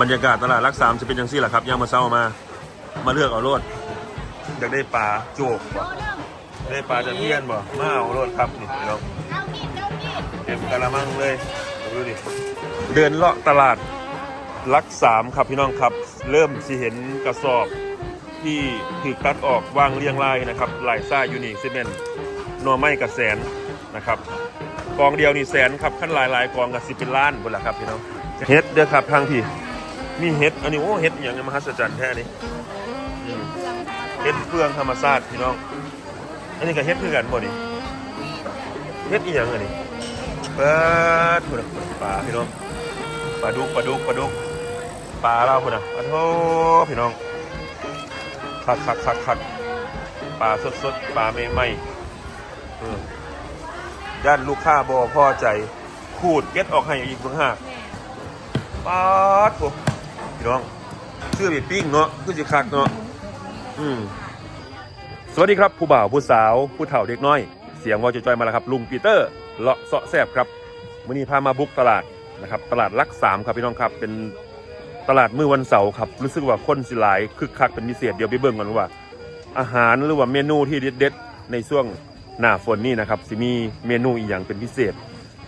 บรรยากาศตลาดรักสามจะเป็นยังซี่แหละครับย่างมาเช้ามา มาเลือกเอาโลดอยากได้ปลาโจกบ่ได้ปลาจะเพี้ยนบ่มาเอาโลดครับนี่พี่น้องเอามีดเอามีดเต็มกะละมังเลยดูดิเดินเลาะตลาดรักสามครับพี่น้องครับ เริ่มสิเห็นกระสอบที่ถูกตัดออกวางเรียงรายนะครับลายซ่ายูนิคซีเมนต์นอไม้กับแสนนะครับกองเดียวนี่แสนครับขั้นหลายลายๆกองกับสิเป็นล้านบนละครับพี่น้องเฮ็ดเด้อครับทางที่ มีเฮ็ด อันนี้โอ้เฮ็ดอหย่างมหัศจรรย์แท้นี่อืมเฮ็ดเฟืองธรรมชาติพี่น้อง อันนี้ก็เฮ็ดคือกันบ่นี่เฮ็ดอีหยังอันนี้เปิดพุ่นน่ะปลาพี่น้อง ปลาดุกปลาดุกปลาดุกปลาเราพุ่นน่ะปลาโทพี่น้องคักคักคักคักปลาสดสดๆปลาใหม่ๆอืมด้านลูกค้าบอพอใจ ขูดเก็ตออกให้อีกเพิ่งห้าป๊าดผม พี่น้องชื่อบีปิ้งเนาะคือสิคักเนาะอืมสวัสดีครับผู้บ่าวผู้สาวผู้เฒ่าเด็กน้อย เสียงวอจอยมาแล้วครับลุงปีเตอร์เลาะเสาะแซบครับวันนี้พามาบุกตลาดนะครับ ตลาดลักสามครับพี่น้องครับเป็นตลาดมื้อวันเสาร์ครับรู้สึกว่าคนสิหลายคึกคักเป็นพิเศษเดี๋ยวไปเบิ่งกันว่า อาหารหรือว่าเมนูที่เด็ดๆในช่วงหน้าฝนนี่นะครับสิมีเมนูอีหยังเป็นพิเศษ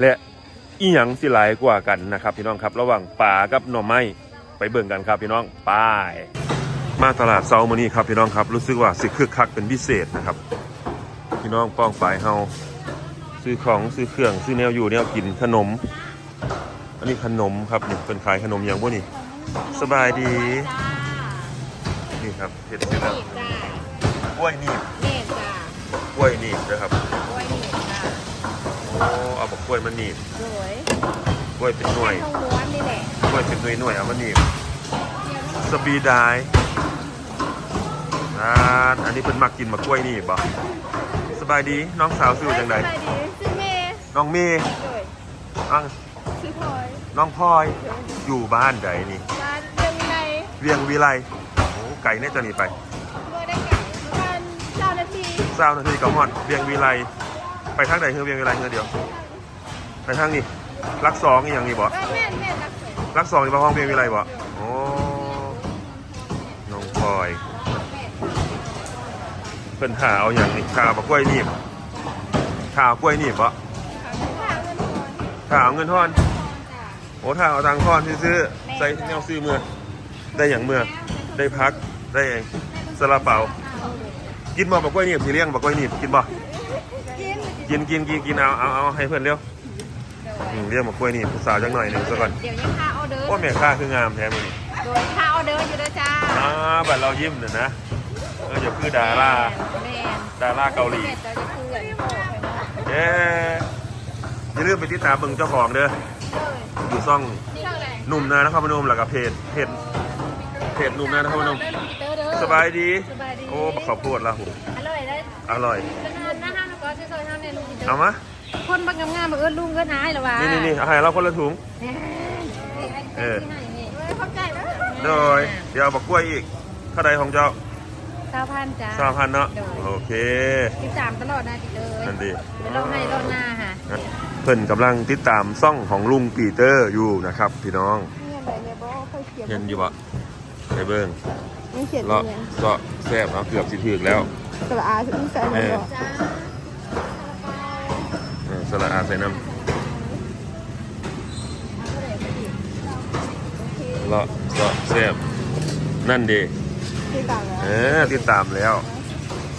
และอีหยังสิหลายกว่ากันนะครับพี่น้องครับ ระหว่างป่ากับหน่อไม้ ไปเบิ่งกันครับพี่น้องไป้ายมาตลาดเซามานี่ครับพี่น้องครับรู้สึกว่าสิคึกคักเป็นพิเศษนะครับ พี่น้องป้องปลายเฮาซื้อของซื้อเครื่องซื้อแนวอยู่แนวกินขนม อันนี้ขนมครับนี่เป็นขายขนมอย่างพวกนี้ สบายดี นี่ครับเห็ดเสร็จแล้วมีดจ้ากล้วยหนีบเม็ดจ้ากล้วยหนีบนะครับกล้วยมีดจ้าโอ้เอาบอกกล้วยมาหนีบสวยกล้วยเป็นหน่วยทองม้วนนี่แหละกล้ วยเป็นหน่วยหน่วยเอามาหนีบสปีดายอ่าอันนี้เป็นมักกินมากล้วยนีบบ่สบายดีน้องสาวซื้อจังไดสบายดีซื้อเมย์น้องเมย์สวยน้องซื้อพลอยน้องพลอยอยู่บ้านใดนี่ร้านเรื่องในเวียงวิไลโอ้ไก่เนี่ยจะหนีไปเมื่อได้ไก่ประมาณเก้านาทีเศร้านาทีกับฮอดเวียงวิไลไปทางไหนคือเวียงวิไลเงี้ยเดียวไปทางนี้รักสองอย่างนี้บ่เอ้ยแม่นแม่นรักส รักสองอยู่บ้านห้องเวียงวิไลบ่โอ้น้องพลอยเพิ่นหาเอาอย่างนี้ข่าวบักกล้วยหนีบข่าวกล้วยหนีบบ่ข้าวเงินทอนข่าวเงินทอน โอ้ถ้าเอาตังค์ทอนซื้อๆใส่แนวซื้อเมื่อได้อย่างเมื่อได้พักได้สลาเปากินบ่บักกล้วยหนีบสิเลี้ยงบักกล้วยหนีบกินบ่กินกินกินกินกินเอาเอาเอาให้เพื่อนเร็ว อืมเรียกบักกล้วยหนีบผู้สาวจังหน่อยหนึ่งซะก่อนเดี๋ยวยังค่าออเดอร์โอ้แม่ค่าคืองามแท้มื้อนี้โดยค่าออเดอร์อยู่ด้วยจ้าอ่าบัดเรายิ้มเน่ยนะเอออย่าคือดาราแม่นดาราเกาหลีแม่นจะจะคือกันพ่อไปเนาะเย้อย่าลืมไปติดตามเบิ่งเจ้าของเด้ออยู่ซ่องนี่เท่าไหร่หนุ่มนานครพนมแล้วก็เพจเพจเพจหนุ่มนานครพนมเด้อเด้อเด้อสบายดี สบายดีโอ้บักขอบโพดละหูอร่อยได้อร่อยเป็นงานหน้าห้างแล้วก็ซอยๆห้างในลุงกินเด้เอามา คนบางงามๆมาเอิ้นลุงเอิ้นอายเหรอวะนี่นี่นี่เอาให้เราคนละถุง เออ เข้าใจแล้วโดยเดี๋ยวเอาบักกล้วยอีกเท่าใดของเจ้าเก้าพันจ้าสามพันเนาะ โอเคสิบสามตลอดนะจิเลยนั่นดีเดี๋ยวเราให้รอบหน้าค่ะเพิ่นกำลังติดตามซ่องของลุงปีเตอร์อยู่นะครับพี่น้องเนี่ยไหนเนี่ยบอกค่อยเขียนเห็นอยู่บ่ไปเบิ่งไม่เขียนเลาะเสาะแซบเอาเกือบสิถึกแล้วสระอาที่ใส่เออ จ้าเออ สละอาใส่น้ำเลาะเสาะแซบนั่นดีที่ต่างแล้วเออติดตามแล้ว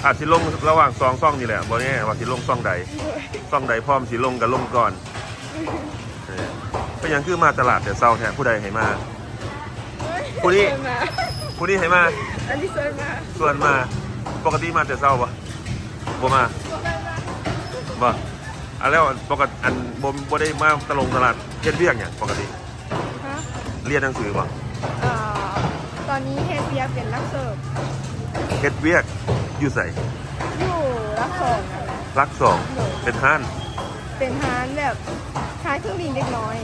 อาจสิลงระหว่างซองซ่องนี่แหละบ่แน่ว่าสิลงซ่องใดซ่องใดพร้อมสิลงก็ลงก่อนเออก็ยังคือมาตลาดแต่เศร้าแท้ผู้ใดให้มาผู้นี้ผู้นี้ให้มาอันนี้สวยมากส่วนมา ปกติมาแต่เศร้าปะบ่มาบ่ อันแล้วปกติอันบ่บ่ได้มาตลงตลาดเฮ็ดเวียกเนี่ยงปกติฮะเรียนหนังสือบ่เอ่อตอนนี้เฮเซียเป็นรักเสิร์ฟเฮ็ดเวียกอยู่ใส่อยู่รักสองนั่นแหละรักสองเป็นห้านเป็นร้านแบบขายเครื่องบินเล็กน้อย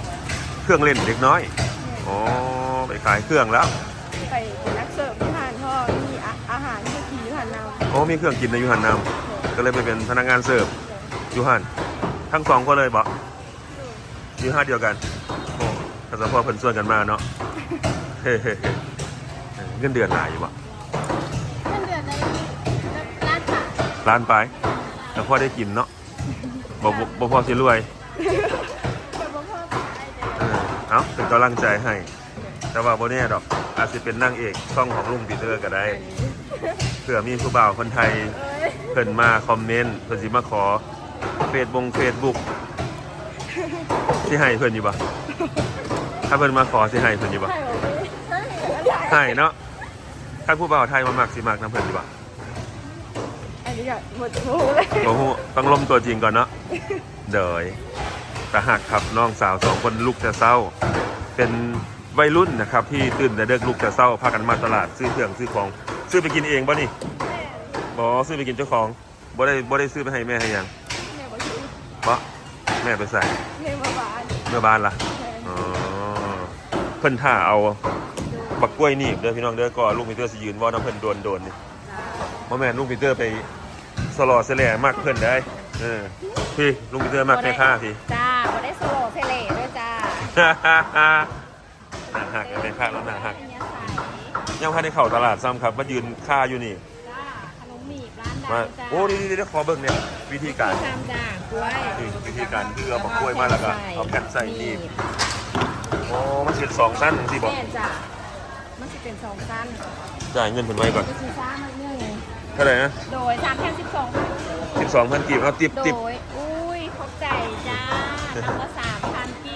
เครื่องเล่นเด็กน้อยอ๋อไปขายเครื่องแล้วไปเป็นนักเสิร์ฟที่ทานพ่อมีอาอาหารที่กินที่ทานนำโอ้มีเครื่องกินในยูหันนำก็เลยไปเป็นพนักงานเสิร์ฟยูหัน ทั้งสองก็เลยบ่ยูหันเดียวกันโอ้กระสพอเพิ่นส่วนกันมาเนาะเฮ้ๆเงินเดือนหลายอยู่บ่เงินเดือนในร้านค่ะล้านไปแต่พอได้กินเนาะบ่บ่บ่พอสิรวยแต่บ่พอขายเด้เออเอาเป็นกำลังใจให้ แต่ว่าบ่แน่ดอก อาจจะเป็นนางเอกช่องของลุงปีเตอร์ก็ได้เผื่อมีผู้บ่าวคนไทยเอ้ยเพิ่นมาคอมเมนต์เพิ่นสิมาขอ เฟซบงเฟซบุ๊กสิให้เพิ่นอยู่บ่ถ้าเพิ่นมาขอสิให้เพิ่นอยู่บ่ให้บ่ให้ให้ให้เนาะถ้าผู้บ่าวไทยมามักสิมักนํเพิ่นอยู่บ่อันนี้ก็หมดหูเลยบ่ฮู้ต้องล้มตัวจริงก่อนเนาะเดยแต่หักครับน้องสาวสองคนลุกแต่เศร้า เป็นวัยรุ่นนะครับที่ตื่นแต่เด็กลุกแต่เศร้าพากันมาตลาดซื้อเครื่องซื้อของ ซื้อไปกินเองบ่นี่บ่ซื้อไปกินเจ้าของบ่ได้บ่ได้ซื้อไปให้แม่ให้หยังแม่บ่ซื้อบ่ แม่ไปใส่แม่มาบ้านเมื่อบ้านล่ะแม่อ๋อเพิ่นท่าเอาบักกล้วยหนีบเด้อพี่น้องเด้อก็ลุงปีเตอร์สิยืนเว่าน้ำเพิ่นโดนโดนนี่บ่แม่นลุงปีเตอร์ไปสลอเสแหล่มากเพิ่นได้เออพี่ลุงปีเตอร์มากแม่ค่าพี่จ้าบ่ได้โซโลเซเล่ด้วยจ้าหนาหักแม่ค่าแล้วหนาหักเนี่ยใส่ยังพาได้เข้าตลาดซ้ำครับมายืนค่าอยู่นี่จ้าขนมหมี่ร้านดัมางจ้าโอ้นี่นี่นี่ขอเบิ่งเนี่ย วิธีการทำจ้ากล้วยนี่วิธีการคือเอาบักกล้วยมาแล้วก็เอาแผ่นใส่นี่โอ้มันสิสองสั้นจังซี่บ่แม่จ้ามันจะเป็นสองสั้นจ่ายเงินเพิ่นไว้ก่อนจะซีซ่ามาเรื่องไงเท่าไหร่นะโดยสามแผ่นสิบสอง12,000กีบเอาติบโดติบ ยอุ้ยขอบใจจ้าทำละสามพันกี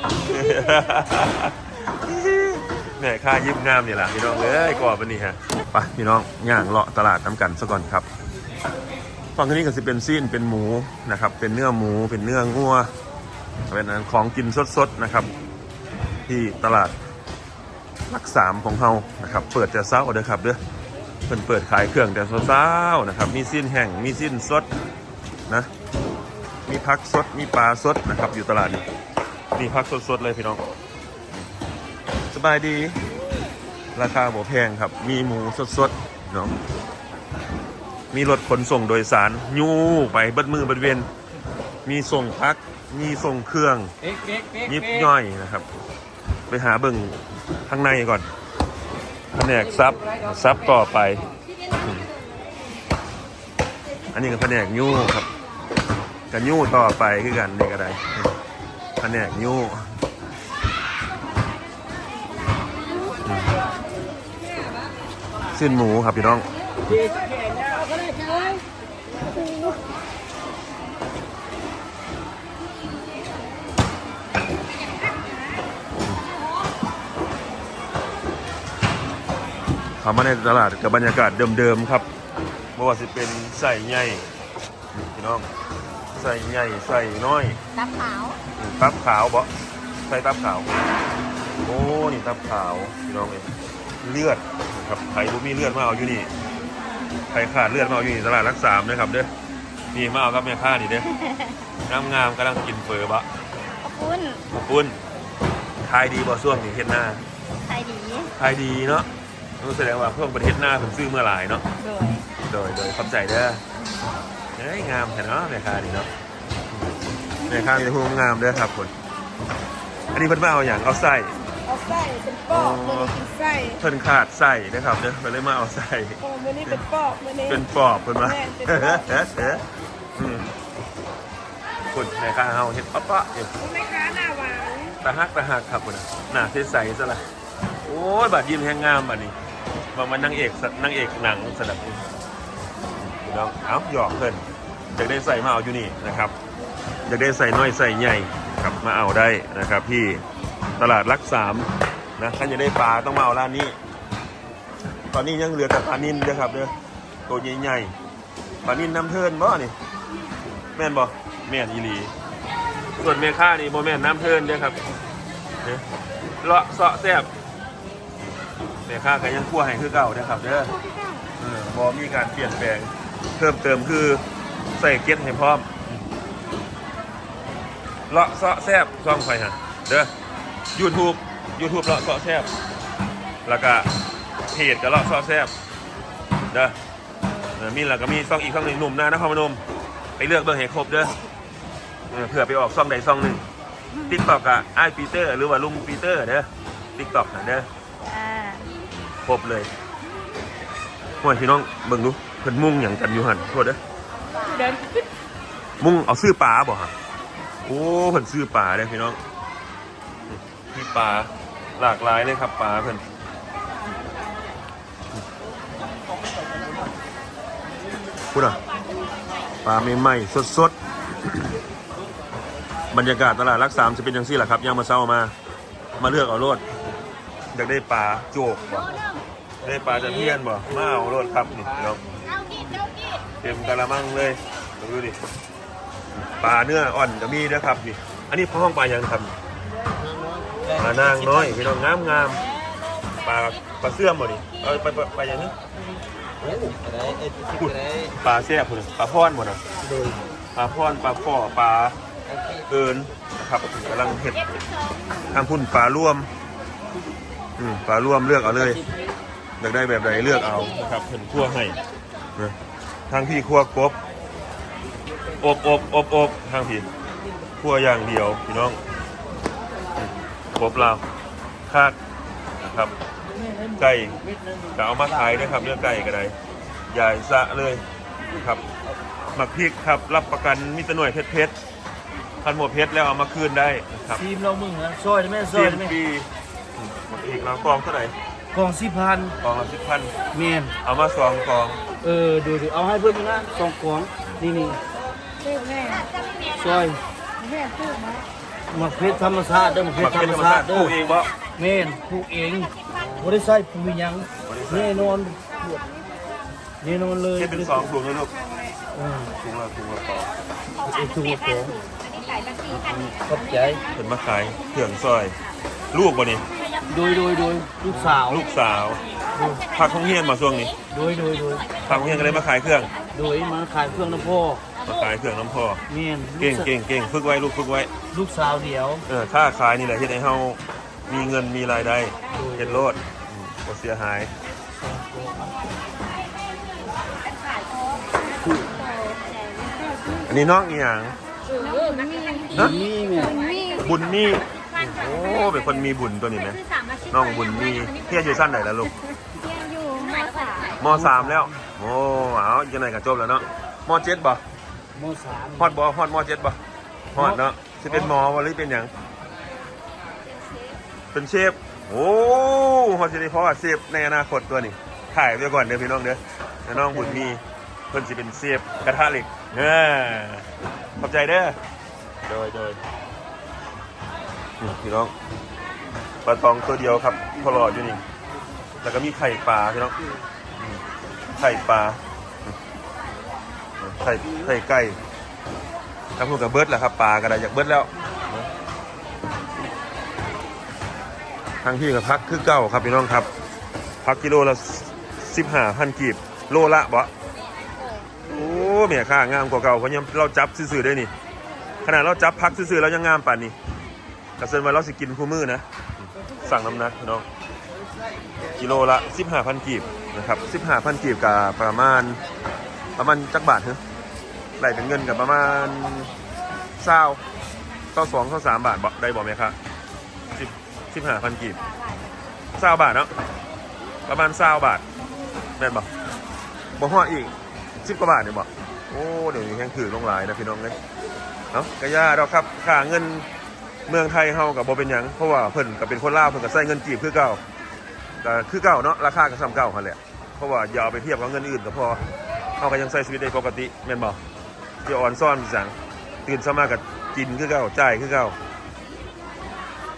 แม่ค่ายิ้มงามนี่แหละพี่น้องเอ้ยก่อนวันนี้ฮะไปพี่น้องย่างเลาะตลาดน้ำกันซะก่อนครับ ฝั่งนี้ก็จะเป็นซีนเป็นหมูนะครับ เป็นเนื้อหมูเป็นเนื้องัวเป็นอันของกินสดๆนะครับ ที่ตลาดรักสามของเฮานะครับ เปิดแต่เช้าเด้อครับเด้อเพิ่นเปิดขายเครื่องแต่เช้าๆนะครับ มีสิ้นแห้งมีสิ้นสดนะ มีพักสด มีปลาสดนะครับ อยู่ตลาดนี้มีพักสดๆเลยพี่น้อง สบายดี ราคาบ่แพงครับ มีหมูสดๆเนาะ มีรถขนส่งโดยสารยูไปเบิดมือเบิดเวนมีส่งพัก มีส่งเครื่อง ยิบย่อยนะครับ ไปหาเบิ่งข้างในก่อนแผนกซับซับต่อไป อันนี้ก็แผนกยูครับกันยูต่อไปคือกันนี่ก็ได้แผนกยูสิ้นหมูครับพี่น้อง เข้ามาในตลาดกับบรรยากาศเดิมๆครับไม่ว่าจะเป็นใส่ใหญ่พี่น้องใส่ใหญ่ใส่น้อย ตับขาวอืมตับขาวบ่ใส่ตับขาว โอ้นี่ตับขาวพี่น้องเองเลือดนะครับใครรู้มีเลือดมาเอาอยู่นี่ใครขาดเลือดมาเอาอยู่นี่ตลาดรักสามนะครับเด้อนี่มาเอากับแม่ค้านี่เด้องามๆกำลังกินเฟอบะขอบคุณขอบคุณทายดีบ่ช่วงนี้เฮ็ดหน้าไทยดีทายดีเนาะ รู้แสดงว่าเพิ่งประเทศหน้าเพิ่งซื้อเมื่อหลายเนาะ โดยโดย โดยขอบใจเด้อเฮ้ยงามแค่เนาะแม่ค้านี่เนาะแม่ค้ามีแต่ผู้งามเด้อครับคน อันนี้เพิ่นมาเอาอย่างเอาไส้ เอาไส้เป็นปอกมือกินไส้เพิ่นขาดไส้นะครับเด้อเพิ่นเลยมาเอาไส้ โอ้มือนี้เป็นปอกมือนี้ เป็นปอบเพิ่นมาแม่นเป็นปอบอืมคุณแม่ค้าเฮาเฮ็ดปะปะอยู่แม่ค้าหน้าหวานตาฮักตาฮักครับคุณน่ะหน้าใสๆซะละโอ้ยบาดยิ้มแห้งงามบัดนี้ ว่ามันนางเอกนางเอกหนังสนับนี่พี่น้องเอ้าหยอกเพิ่นอยากได้ใส่มาเอาอยู่นี่นะครับอยากได้ใส่น้อยใส่ใหญ่ครับมาเอาได้นะครับที่ตลาดรักสามนะถ้าอยากได้ปลาต้องมาเอาร้านนี้ ตอนนี้ยังเหลือแต่ปลานิ่นเด้อครับเด้อตัวใหญ่ๆปลานิ่นน้ำเทินบ่นี่แม่นบ่แม่นอีหลี ส่วนเมค่านี่บ่แม่นน้ำเทินเด้อครับเด้อเลาะเสาะแซบ เมค่าก็ยังคั่วให้คือเก่าเด้อครับเด้อเออบ่มีการเปลี่ยนแปลงเพิ่มเติมคือใส่เก็ดให้พร้อมเลาะเสาะแซบช่องไฟฮะเด้อ YouTube YouTube เลาะเสาะแซบแล้วก็เพจก็เลาะเสาะแซบเด้อเออมีแล้วก็มีซ่องอีกซ่องหนึ่งหนุ่มนะนครพนมไปเลือกเบอร์ให้ครบเด้อเออเผื่อไปออกซ่องใดซ่องหนึ่งติ๊กตอกกับไอ้ายปีเตอร์หรือว่าลุงปีเตอร์เด้อติ๊กตอกนะเด้อ ครบเลยห่วยพี่น้องเบิ่งดูเพิ่นมุ่งหยังกันอยู่หั่นโทษเด้อเดินมุ่งเอาซื้อปลาบ่ฮะโอ้เพิ่นซื้อปลาเด้อพี่น้องมีปลาหลากหลายเลยครับปลาเพิ่นพูดอะปลาใหม่ๆสดๆบรรยากาศตลาดรักสามจะเป็นอย่างซี่แหละครับย่างมาเช้ามา มาเลือกเอาโลด อยากได้ปลาโจกบ่ได้ปลาจะเทียนบ่มาเอาโลดครับนี่พี่น้องเต็มกะละมังเลยดูดิปลาเนื้ออ่อนก็มีนะครับนี่ อันนี้ห้องปลายังครับปลานางน้อยพี่น้องงามงามๆปลาปลาเสื่อมบ่นี่เอาไปไปไปอย่างนี้อะไรเอ็ดสิบอะไรปลาแซ่บพุ่นปลาพอนบ่นะโดยปลาพอนปลาข้อปลาเอินนะครับกำลังเห็ดทางพุ่นปลาร่วม อืมปลาร่วมเลือกเอาเลยอยากได้แบบไหนเลือกเอานะครับเพิ่นคั่วให้นะทางพี่คั่วกบอบอบอบอบทางพี่คั่วอย่างเดียวพี่น้องอืมกบลาวคาดนะครับไก่ก็เอามาขายนะครับเนื้อไก่ก็ได้ใหญ่สะเลยนะครับหมักพริกครับรับประกันมิตรหน่วยเพชรเพชรคันหมดเพชรแล้วเอามาคืนได้นะครับทีมเรามึงนะซอยได้ไหมซอยเซียนได้ไหม ปีอืมหมักพริกแล้วกองเท่าไหร่กองสี่พันกองละสิบพันเมนเอามาสองกอง เออดูดูเอาให้เพื่อนอยู่นะสองกองนี่นี่พูดแม่ซอยแม่พูดมาหมักเพชรธรรมชาติเด้อหมักเพหมัชกรธรเป็นรมธรรมชาชาติติเด้ปลูอกเองบ่เมนปลูกเองบ่ได้ใส่ปุ๋ยหยังแน่นอนแน่นอนเลยเฮ็ดเป็นสองถุงเลยลูกเออถุงละถุงละกองไอ้ตัวของขอบใจเป็นมาขายเครื่องซอย ลูกบ่นี่โดยโดยโดยลูกสาวลูกสาวพักท่องเฮียนมาช่วงนี้โดยโดยโดยพักท่องเฮียนก็เลยมาขายเครื่องโดยมาขายเครื่องน้ำพ่อมาขายเครื่องน้ำพอเมนเก่งเก่งเก่งฝึกไว้ลูกฝึกไว้ ลูกสาวเดียวเออถ้าขายนี่แหละเฮ็ดให้เฮามีเงินมีรายได้เฮ็ดโลดอืมบ่เสียหายอันนี้น้องอีหยังฮะนี่แม่บุญมี โอ้เป็นคนมีบุญตัวนี้ไหมน้องบุญมีเฮียนอยู่สั้นไหนแล้วลูกยังอยู่มาสามมสามแล้ว โอ้เอาจังไหนกันจบแล้วเนาะมเจ็ดบ่มสามฮอดบ่ฮอดมเจ็ดบ่ฮอดเนาะสิเป็นหมอบ่หรือเป็นหยังเป็นเชฟโอ้ฮอดสิได้เพราะว่าเชฟในอนาคตตัวนี้ถ่ายไว้ก่อนเด้อพี่น้องเด้อแล้วน้องบุญมีเพิ่นสิเป็นเชฟกระทะเหล็กเออขอบใจเด้อโดยโดย นี่พี่น้องปลาตองตัวเดียวครับพอหลอดอยู่นี่ แล้วก็มีไข่ปลาพี่น้องไข่ปลาไข่ไข่ไก่ถ้าพูดกับเบิร์ดแหละครับปลาก็ได้จากเบิร์ดแล้วทางพี่กับพักคือเก้าครับพี่น้องครับ พักกิโลละสิบห้าพันกีบโลละบ่โอ้เมียค่างามกว่าเก่าเพราะยังเราจับซื่อๆได้นี่ ขนาดเราจับพักซื่อๆแล้วยังงามป่านนี้ กระเซินว่าเราสิกินคู่มือนะ สั่งน้ำหนักพี่น้องกิโลละสิบห้าพันกีบนะครับสิบห้าพันกีบกับประมาณประมาณจักบาทเหรอไหลเป็นเงินกับประมาณเศร้าเศร้าสองเศร้าสามบาทบอกได้บอกไหมครับสิบสิบห้าพันกีบเศร้าบาทเนาะประมาณเศร้าบาทแม่นบอกบอกฮอดอีกสิบกว่าบาทเนี่ยบอกโอ้เดี๋ยวนี้แห้งถือลงหลายนะพี่น้องเลยเนาะกระยาเราครับค่าเงิน เมืองไทยเฮากับโบเป็นหยังเพราะว่าเพิ่นก็เป็นคนลาวเพิ่นก็ใส่เงินกีบคือเก่าก็คือเก่าเนาะราคาก็ซ้ำเก่าเขาแหละเพราะว่าอย่าเอาไปเทียบกับเงินอื่นก็พอเขาก็ยังใช้ชีวิตได้ปกติแม่นบอกที่อ่อนซ่อนสั่งตื่นสมากับกินคือเก่าจ่ายคือเก่า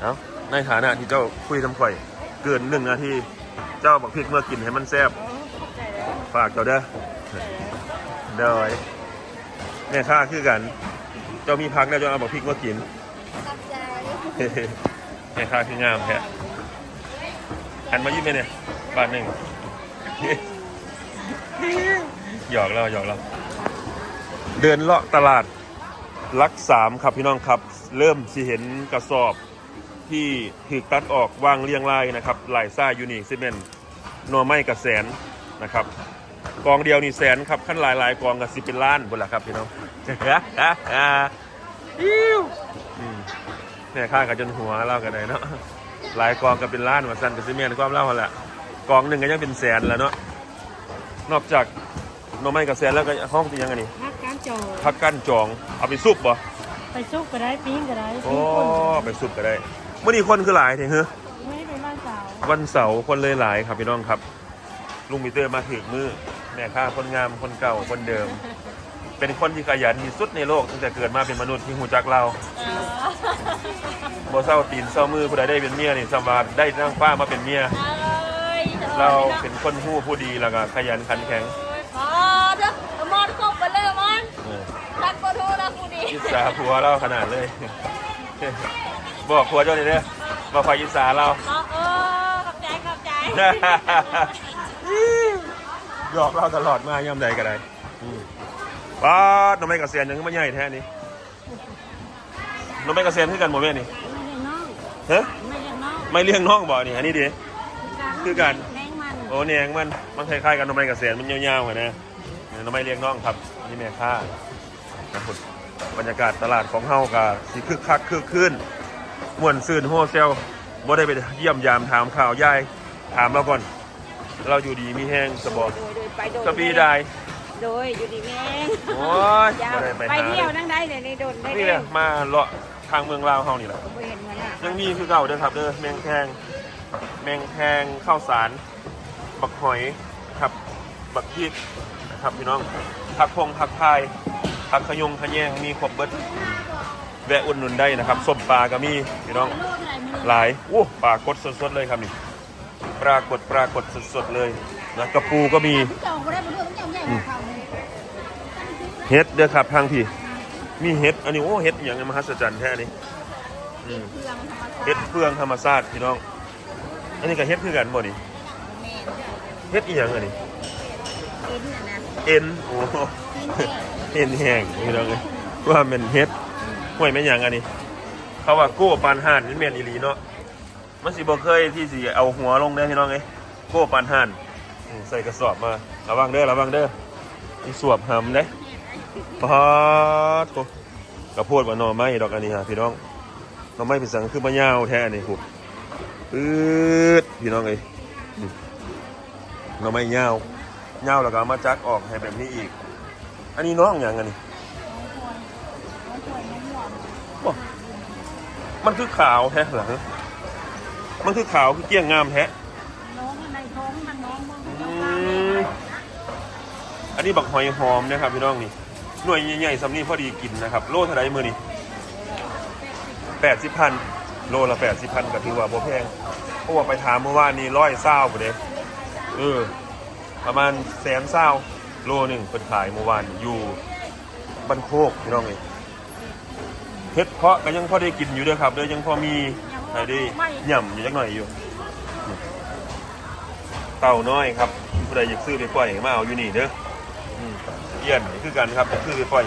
เอาในฐานะที่เจ้าคุยทำข่อย เกินหนึ่งนาทีเจ้าบอกพริกเมื่อกินให้มันแซ่บฝากเจ้าเด้อเด้อแม่ค่าคือกัน เจ้ามีพักแล้วเจ้าเอาบอกพริกมากิน แม่ค่าคืองามแท้หันมายิ้มไปเนี่ยบาทหนึ่งหยอกเราหยอกเราเดินเลาะตลาดลักสามครับพี่น้องครับ เริ่มสิเห็นกระสอบที่ถูกตัดออกวางเรียงรายนะครับหลายซ่ายูนิซีเมนหน่อไม้กับแสนนะครับ กองเดียวนี่แสนครับขั้นหลายหลายๆกองกับสิเป็นล้านบนละครับพี่น้องอิ๊วอื มเนี่ยข้ากับจนหัวเล่ากันเลยเนาะหลายกองก็เป็นล้านว่าสั้นกับซีเมนก็เล่าหั่นแหละกล่องหนึ่งก็ยังเป็นแสนแล้วเนาะนอกจากหน่อไม้กับแสนแล้วก็ห้องที่ยังไงนี่พักการจอพักกั้นจองเอาไปซุปบ่ไปซุกก็ได้ปิ้งก็ได้โอ้ปิ้งคนไปซุปก็ได้เมื่อนี้คนคือหลายเถอะเฮ้ไม่ได้ไปบ้านสาววันเสาร์คนเลยหลายครับพี่น้องครับ ลุงมิเตอร์มาถึงมือแม่ค้าคนงามคนเก่าคนเดิม เป็นคนที่ขยันที่สุดในโลกตั้งแต่เกิดมาเป็นมนุษย์ที่หูจักเราบ่เศร้าตีนเศร้ามือผู้ใดได้เป็นเมียนี่สบายได้นั่งฟ้ามาเป็นเมีย เราเป็นคนหู้ผู้ดีแล้วก็ขยันขันแข็งอ๋อเด้อมอนครบไปเลยมอนเออตักก็โทรนะกูดีอิสาผัวเราขนาดเลย บอกผัวเจ้าเลยเด้อมาคอยอิสาเราอ๋อเออขอบใจขอบใจหยอกเราตลอดมาย่ำใดก็ได้อืม ป้าดน้องไม่กระเซียนยังไม่ใหญ่แท้นี่น้องไม่กระเซียนคือกันหมดแม่นี่ไม่ได้น้องฮะไม่ได้น้องไม่เลี้ยงน้องบ่นี่อันนี้ดิคือกันแรงมันโอ้แหนงมันมันคล้ายๆกันน้องไม่กระเซียนมันยาวๆกันนะน้องไม่เลี้ยงน้องครับนี่แม่ค่านะครับบรรยากาศตลาดของเฮากะสิคึกคักคึกคืนม่วนซื่นโฮเซลบ่ได้ไปเยี่ยมยามถามข่าวยายถามเราก่อน เราอยู่ดีมีแห้งสบอโดยโดยไปโดยสปีได้ โดยอยู่ดีแม่งโอ้ยยาวบ่ได้ไปไปหาเที่ยวนั่งได้เลยในโดนได้นี่เลแหยละมาเลาะทางเมืองลาวเฮานี่แหละไม่เห็นมันอะยังมีคือเก่าเด้อครับเด้อแมงแคงแมงแคงข้าวสาร บักหอยครับบักพริกนะครับพี่น้องผักพงผักพายผักขยงขะแยงมีครบเบิดแวะอุดหนุนได้นะครับส้มปลาก็มีพี่น้อง หลายโอ้ปลากดสดๆเลยครับนี่ปลากดปลากดสดๆเลย นะกระปูก็มีจองก็ได้มาด้วยมันยังใหญ่กว่าเขาเลยเฮ็ดเด้อครับทางพี่ มีเฮ็ด อันนี้โอ้เฮ็ดอหย่างมหัศจรรย์แท้นี่อืมเครื่องธรรมชาติเฮ็ดเฟืองธรรมชาติพี่น้อง อันนี้ก็เฮ็ดคือกันบ่นี่แม่เฮ็ดอีหยังอันนี้กินน่ะนะเอ็นโอ้โหกินแห้งเอ็นแห้งพี่น้องเอ้ยว่าแม่นเฮ็ดห่วยแม่นหยังอันนี้ เขาว่าโก้ปานห่านนี่แม่นอีหลีเนาะมันสิบ่เคยที่สิเอาหัวลงเด้อพี่น้องเอ้ยโก้ปานห่าน อืมใส่กระสอบมา ระวังเด้อ ระวังเด้อมีสวบหำเด้ปาดโตกระโพดว่าหน่อไม้ดอกอันนี้ฮะพี่น้องหน่อไม้เป็นสังคือมะยาวแท้อันนี้ครับปื๊ดพี่น้องเอ้ยนี่หน่อไม้ยาวยาวแล้วก็เอามาจักออกให้แบบนี้อีก อันนี้น้องอย่างอันนี้บ่มันคือขาวแท้เหรอฮะมันคือขาวคือเกลี้ยงงามแท้ น้องในท้องมันน้องมัน อืม อันนี้บักหอยหอมนะครับพี่น้องนี่หน่วยใหญ่ๆสำนีพอดีกินนะครับ โลเท่าไรมือนี่แปดสิบพันโลละแปดสิบพันก็ถือว่าบ่แพงเพราะว่าไปถามเมื่อวานนี้ร้อยเศร้าบ่เด้เออ ประมาณแสนเศร้าโลหนึ่งเป็นขายเมื่อวานอยู่บันโคกพี่น้องเองเฮ็ดเพาะก็ยังพอได้กินอยู่ด้อครับเด้อยังพอมีให้ได้ย่ำอยู่จักหน่อยอยู่ เต่าน้อยครับผู้ใดอยากซื้อไปปล่อยมาเอาอยู่นี่เด้อ ยี่ยนนี่คือกันครับซื้อไปปล่อย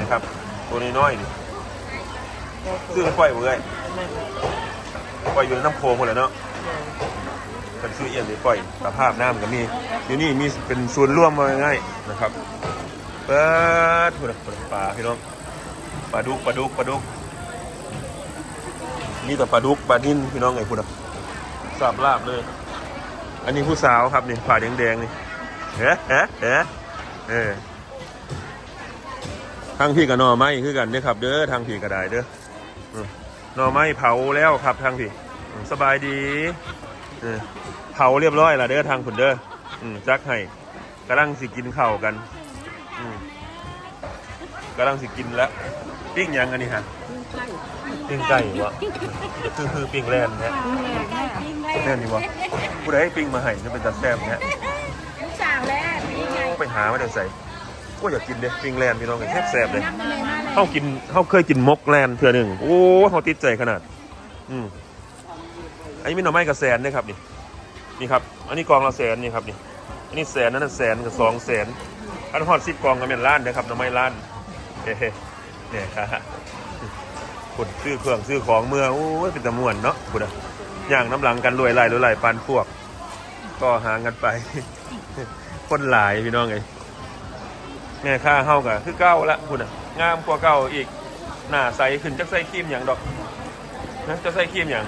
นะครับ ตัวน้อยๆนี่ซื้อไปปล่อยบ่เอ้ยปล่อยอยู่ในน้ำโขงหมดเลยเนาะเป็นซื้อเอี่ยนไปปล่อยสภาพน้ำก็มีอยู่นี่มีเป็นส่วนร่วมมาง่ายนะครับเปิดพุ่นน่ะปลาพี่น้องปลาดุกปลาดุกปลาดุกนี่แต่ปลาดุกปลานิ่นพี่น้องไงพุ่นะสับลาบเลย อันนี้ผู้สาวครับนี่ผ่าแดงๆนี่เฮ้เฮ้เฮ้ เออทางพี่กับหน่อไม้คือกันเด้อครับ เด้อทางพี่ก็ได้เด้ออืมหน่อไม้เผาแล้วครับทางพี่อืมสบายดีเออเผาเรียบร้อยและเด้อทางผุนเด้ออืมจักให้กำลังสิกินข้าวกันอืมกำลังสิกินแล้วปิ้งหยังอันนี้ฮะปิ้งไก่วะคือคือปิ้งแลนนะแน่นดีวะผู้ใดให้ปิ้งมาให้จะเป็นตาแซ่บเนี่ย ไงไปหามาเดี๋ยวใส่ก็อยากกินเด้ปิ้งแลนด์พี่น้องกันแซ่บๆเลยน้ำเลยมาเลยเขากินเขาเคยกินมกแลนด์เทื่อหนึ่งโอ้เขาติดใจขนาด อืมอันนี้มีหน่อไม้กับแสนนะครับนี่นี่ครับ อันนี้กองละแสนนี่ครับนี่อันนี้แสนนั่นนะแสนกับสองแสนอันฮอดสิบกองก็เป็นล้านนะครับหน่อไม้ล้านเฮ้ๆเนี่ยครับคุณซื้อเครื่องซื้อของเมื่อโอ้ยเป็นตะมวนเนาะคุณอะย่างน้ำหลังกันรวยไหลรวยไหลปันพวก ก็หางกันไป คนหลายพี่น้องไงแม่ค่าเฮากะคือเก้าละคุณอะงามกว่าเก้าอีกหน้าใสขึ้นจักใส่ครีมอย่างดอกนะจะใส่ครีมอย่าง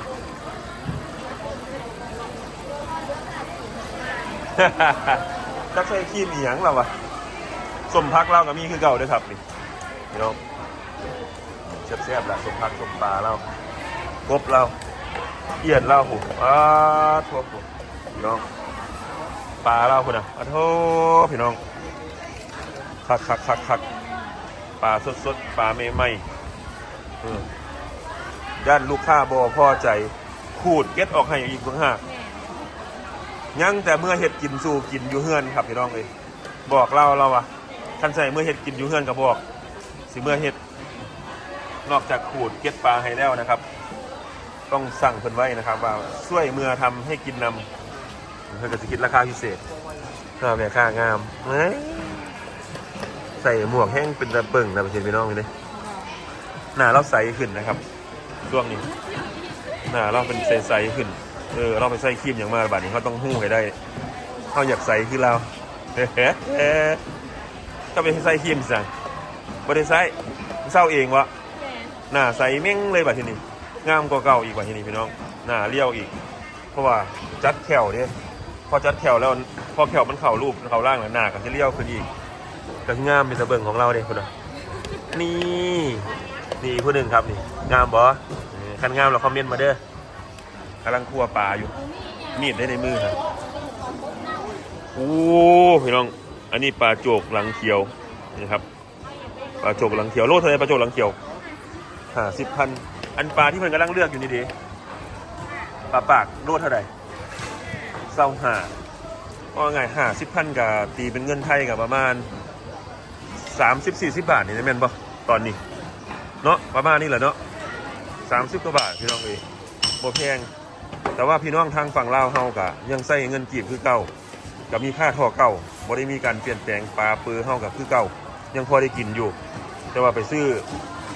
จักใส่ขี้มีหยังเราวะสมพักเราก็มีคือเก่าเด้วยครับนี่พี่น้องแซ่บๆแหละสมพักสมปลาเรากบเราเอียดเราหูอ้าทั่วหูพี่น้อง ปลาเราคุณอะอ้โทพี่น้องคักคักคักคักปลาสดสดปลาใหม่ๆอืมย่านลูกค้าบอพอใจ ขูดเก็ตออกให้อีกต่งห้ายังแต่เมื่อเห็ดกินสู่กินอยู่เฮือนครับพี่น้องเลยบอกเราเราอะคันใส่เมื่อเห็ดกินอยู่เฮือนก็บบอก สิเมื่อเห็ดนอกจากขูดเก็ดปลาให้แล้วนะครับ ต้องสั่งเพิ่นไว้นะครับ ว่าช่วยเมื่อทำให้กินนำ เพื่อจะคิดราคาพิเศษค่าแม่ค่างามเฮ้ยใส่หมวกแห้งเป็นตะเปิงนะพี่พี่น้องเลยหน้าเราใสขึ้นนะครับ ช่วงนี้หน้าเราเป็นใสๆขึ้น เออ เราไปใส่ครีมอย่างมากบัดนี้เขาต้องหู้ให้ได้เขาอยากใส่คือเราเฮ้ก็ไปใส่ครีมสั่งบ่ได้ใส่เศร้าเองวะหน้าใสเม้งเลยบัดทีนี้งามกว่าเก่าอีกบัดทีนี้พี่น้องหน้าเลี้ยวอีก เพราะว่าจัดแขวเนี่ย พอจัดแขวแล้วพอแขวมันเข่ารูปเข่าล่างแล้วหน้าก็จะเลี้ยวขึ้นอีกก็งามเป็นตะเบิงของเราเด้คุณน่ะนี่นี่ผู้หนึ่งครับนี่งามบอคันงามเราคอมเมนต์มาเด้อกำลังคั่วปลาอยู่มีดได้ในมือครับโอ้พี่น้องอันนี้ปลาโจกหลังเขียวนะครับปลาโจกหลังเขียวโลเท่าไรปลาโจกหลังเขียวห้าสิบพันอันปลาที่มันกำลังเลือกอยู่นี่ดีปลาปากโลเท่าไร เศร้าหาว่าไงหาสิบพันกับตีเป็นเงินไทยกับประมาณสามสิบสี่สิบบาทนี่นะแม่นปะตอนนี้ เนาะประมาณนี้แหละเนาะสามสิบกว่าบาทพี่น้องเอยบ่แพง แต่ว่าพี่น้องทางฝั่งลาวเฮากะยังใส่เงินกีบคือเก่ากับมีค่าท่อเก่าบ่ได้มีการเปลี่ยนแปลงปลาปือเฮากับคือเก่ายังพอได้กินอยู่ แต่ว่าไปซื้อ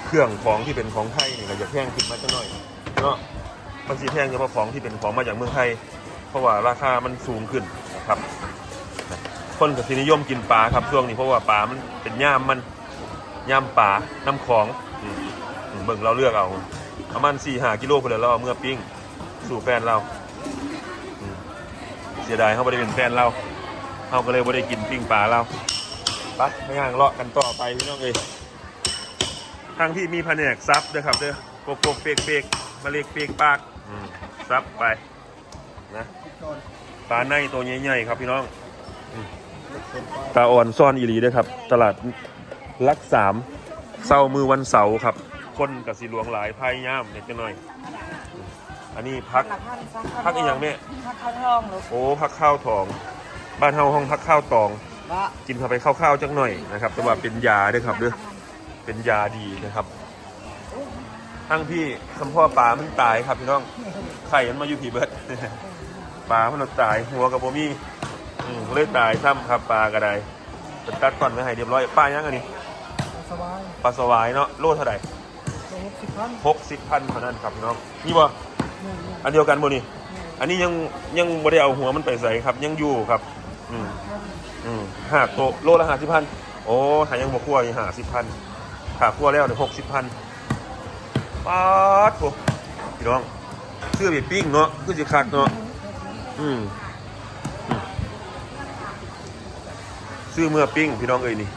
เครื่องของที่เป็นของไทยนี่ก็จะแพงขึ้นมาจักหน่อยเนาะมันสิแพงเฉพาะของที่เป็นของมาจากเมืองไทย เพราะว่าราคามันสูงขึ้นนะครับ คนก็สินิยมกินปลาครับช่วงนี้เพราะว่าปลามันเป็นย่ามมันย่ามปลาน้ำของอืมอืมเบิ่งเราเลือกเอาประมาณสี่หากิโลพอแล้วเราเอาเมื่อปิ้งสู่แฟนเราเสียดายเขาไม่ได้เป็นแฟนเราเขาก็เลยไม่ได้กินปิ้งปลาเราไปไม่ห่างเลาะกันต่อไปพี่น้องเอ้ยทางที่มีแผนกซับด้วยครับเด้อโกโกเปกเปกมาเล็กเปกปากซับไปนะ ปลาในตัวใหญ่ๆครับพี่น้องอืมปลาอ่อนซ่อนอีหลีด้วยครับ ตลาดลักสามเสาร์มือวันเสาร์ครับ คนกับสีหลวงหลายพายย่ามเด็กน้อย อันนี้พักพักอีกอย่างแม่พักข้าวทองหรือโอ้พักข้าวทอง บ้านเฮาห้องพักข้าวตองว่ากินเข้าไปข้าวๆจักหน่อยนะครับแต่ว่าเป็นยาด้วยครับเด้อเป็นยาดีนะครับทั้งพี่คำพ่อปลามันตายครับพี่น้องไข่มันมาอยู่ผีเบิด ปลามันตายหัวกับโบมี่อืมเลยตายซ้ำครับปลากระไดเป็นตัดก่อนไว้ให้เรียบร้อยปลายังอันนี้สบายปลาสวายเนาะโลเท่าไหร่สองสิบพันหกสิบพันเท่านั้นครับพี่น้องนี่บ่อันเดียวกันบ่นี่อันนี้ยังยังบ่ได้เอาหัวมันไปใส่ครับ ยังอยู่ครับ อืมอืมห้าโตะโลละห้าสิบพันโอ้ถ้ายังบ่คั่วอีห้าสิบพันถ้าคั่วแล้วเดี๋ยวหกสิบพันป๊าดโถพี่น้องซื้อไปปิ้งเนาะคือสิคักเนาะ อืมอืมซื้อเมื่อปิ้งพี่น้องเอ้ยนี่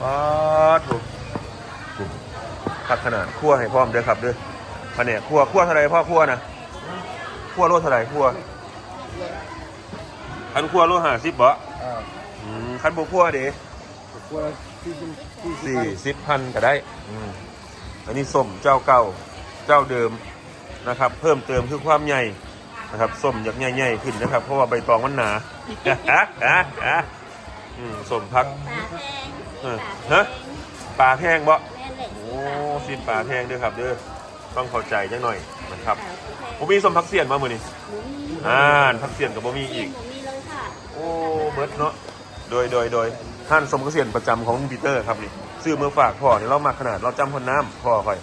ป๊าดโถคักขนาดคั่วให้พร้อมเด้อครับเด้อแผนกคั่วคั่วเท่าไรพ่อคั่วนะคั่วโลเท่าไรคั่วคันคั่วโลห้าสิบบ่อ่าอืมคันบ่คั่วเด้กลัวที่สิบที่สิบสี่พันสิบพันก็ได้อืมอันนี้ส้มเจ้าเก่าเจ้าเดิมนะครับ เพิ่มเติมคือความใหญ่ นะครับส้มอยากใหญ่ๆขึ้นนะครับ เพราะว่าใบตองมันหนาอืมส้มพักปลาแพงเออฮะปลาแพงบ่แม่นเลยโอ้สิปลาแพงเด้อครับเด้อต้องเข้าใจจังหน่อยนะครับปลาแพงผมมีสมพักเสียนมามือนี่หมูมีอ่าพักเสียนกับบ่มีอีกหมูมีเลยค่ะโอ้เบิร์ดเนาะโดยโดยโดยท่านสมพักเสียนประจำของปีเตอร์ครับนี่ซื้อมือฝากพ่อนี่เรามักขนาดเราจำคนน้ำพ่อค่อย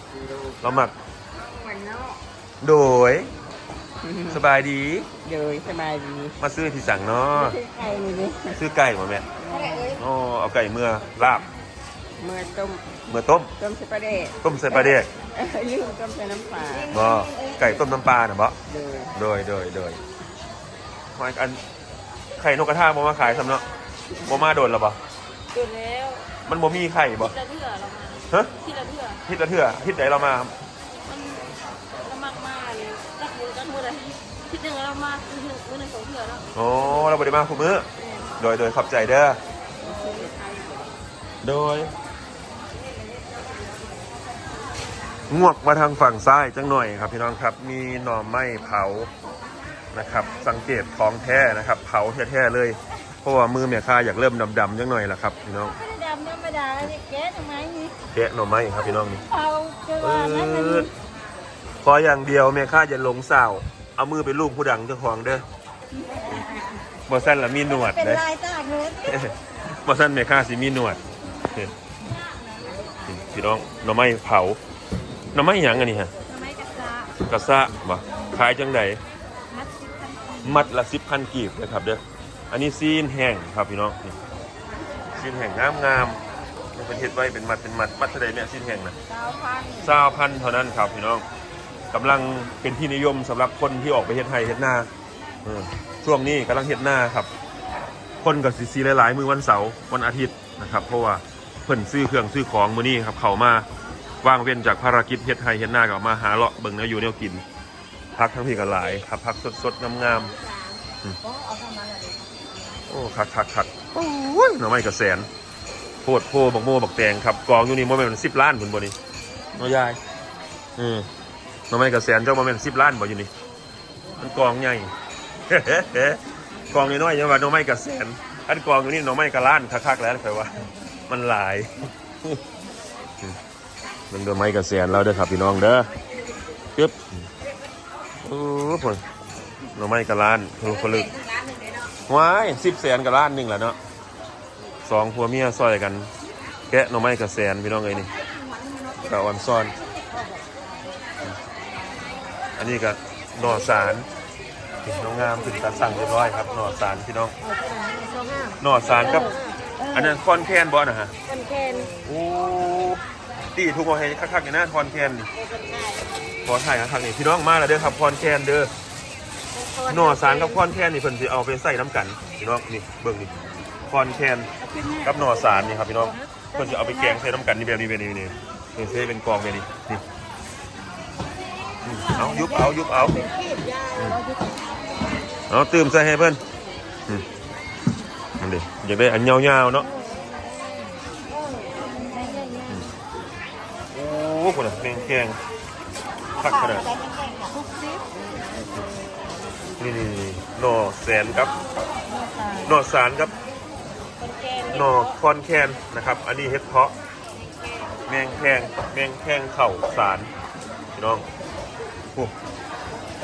เรามักหวานเนาะโดย สบายดีเดยสบายดีมาซื้อที่สั่งเนาะซื้อไก่นี่ดิซื้อไก่มาแม่โอ้เอาไก่เมื่อลาบ เมื่อต้ม เมื่อต้ม ต้มสปาเดตต้มใส่ปลาเด็กยืมต้มใส่น้ำปลาบ่ไก่ต้มน้ำปลาน่ะบ่เดยโดยโดยโดยหอยอันไข่นกกระทาบ่มาขายซ้ำเนาะบ่มาโดนแล้วบ่เกิดแล้ว มันบ่มีไข่บ่ที่ละเทื่อเรามาฮะที่ละเทื่อฮิตละเทื่อฮิตไหนเรามา อะไรที่หนึ่งเรามาคือมือหนึ่งสองเทื่อแล้วโอ้เราบ่ได้มาคุมื้อโดยโดยขอบใจเด้อโดยงวกมาทางฝั่งซ้ายจังหน่อยครับพี่น้องครับ มีหน่อไม้เผานะครับ สังเกตของแท้นะครับ เผาแท้ๆเลย เพราะว่ามือแม่ค้าอยากเริ่มดำๆจังหน่อยละครับพี่น้องไม่ได้ดำธรรมดาเนี่ยแกะทำไมนี่แกะหน่อไม้ครับพี่น้องนี่เอาจะว่านั่นมันปื๊ดขออย่างเดียวแม่ข้าอย่าหลงสาว เอามือไปลูบผู้ดังเจ้าของเด้อบ่สั้นละมีหนวดเป็นเด้อลายตากเลยบ่สั้นแม่ข้าสิมีหนวดเห็นพี่น้องหน่อไม้เผาหน่อไม้หยังอันนี้ฮะทำไมกระซากระซะบ่ขายจังไดมัดสิบพันมัดละ10,000กีบนะครับเด้ออันนี้ซีนแห้งครับพี่น้องนี่ซีนแห้งงามๆนี่เป็นเฮ็ดไว้เป็นมัดเป็นมัดมัดเท่าใดเนี่ยซีนแห้งน่ะดาวพันเศร้าพันเท่านั้นครับพี่น้อง กำลังเป็นที่นิยมสำหรับคนที่ออกไปเฮ็ดไร่เฮ็ดนาเออช่วงนี้กำลังเฮ็ดนาครับ คนกับซีซีหลายๆ มือวันเสาร์วันอาทิตย์นะครับ เพราะว่าเพิ่นซื้อเครื่องซื้อของมื้อนี้ครับเขามาว่างเว้นจากภารกิจเฮ็ดไร่เฮ็ดนาก็มาหาเลาะเบิ่งแนวอยู่แนวกินพักทั้งพี่ก็หลายครับพักสดๆงามๆโอ้คักคักคักโอ้ยหน่อไม้กระแสนโพดโพบักโม่บักแตงครับกองอยู่นี่บ่แม่น10ล้านพุ่นบ่นี่น้อยยายอืม น้องไม่กระแสนเจ้ามาเป็นสิบล้านบ่อยู่นี่ มันกองใหญ่ กองน้อยๆยังว่าน้องไม่กระแสนอันกองอยู่นี่น้องไม่กระล้านคักๆแล้วค่อยว่า มันหลายมันน้องไม่กระแสนเราเด้อครับพี่น้องเด้อจึ๊บโอ้ผลน้องไม่กระล้านคือคนลึกว้ายสิบแสนกระล้านหนึ่งแหละเนาะสองผัวเมียซอยกัน แกะหน้องไม่กระแสนพี่น้องเอ้ยนี่กะอ่อนซ่อน อันนี้ก็หน่อสารน้องงามถึงตัดสั่งเรียบร้อยครับหน่อสารพี่น้องหน่อสารกับ อันนั้นคอนแคนบอนะฮะคนแคนโอ้ตีทุกคนให้คักๆอย่างนั้นคอนแคนนี่ขอถ่ายคักๆนี่พี่น้องมาแล้วเด้อครับคอนแคนเด้อหน่อสารกับคอนแคนนี่เพิ่นสิเอาไปใส่น้ำกันพี่น้องนี่เบิ่งนี่คอนแคนกับหน่อสารนี่ครับพี่น้องเพิ่นจะเอาไปแกงใส่น้ำกันนี่แบบนี้แบบนี้นี่นี่ใส่เป็นกองแบบนี้นี่อืม เอายุบเอายุบเอาเอาตื่มใส่ให้เพื่อนอืมอันนี้อยากได้อันยาวๆเนาะอืมโอ้คนอะแข็งแข็งคักขนาดนี่นี่นี่หน่อแสนครับหน่อสารครับหน่อคอนแคนนะครับ อันนี้เฮ็ดเพาะ แมงแคงแมงแคงเข่าสารพี่น้อง โอ้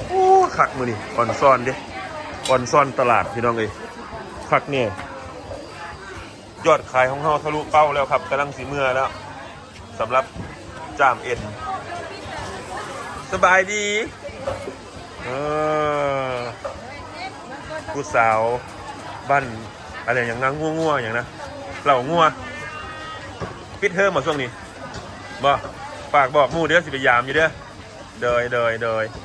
โอ้คักมือนี่อ่อนซ่อนเด้ออนซ่อนตลาดพี่น้องเอ้ยคักเนี่ยยอดขายของเฮาทะลุเป้าแล้วครับกำลังสีเมื่อแล้วสำหรับจามเอ็นสบายดีเออผู้สาวบ้านอะไรอย่างนั้นงัวๆอย่างนะเหล่างัวปิดเทอมมาช่วงนี้บ่ฝากบอกมู่เด้อสิไปยามอยู่เด้อ เดยเดยเดย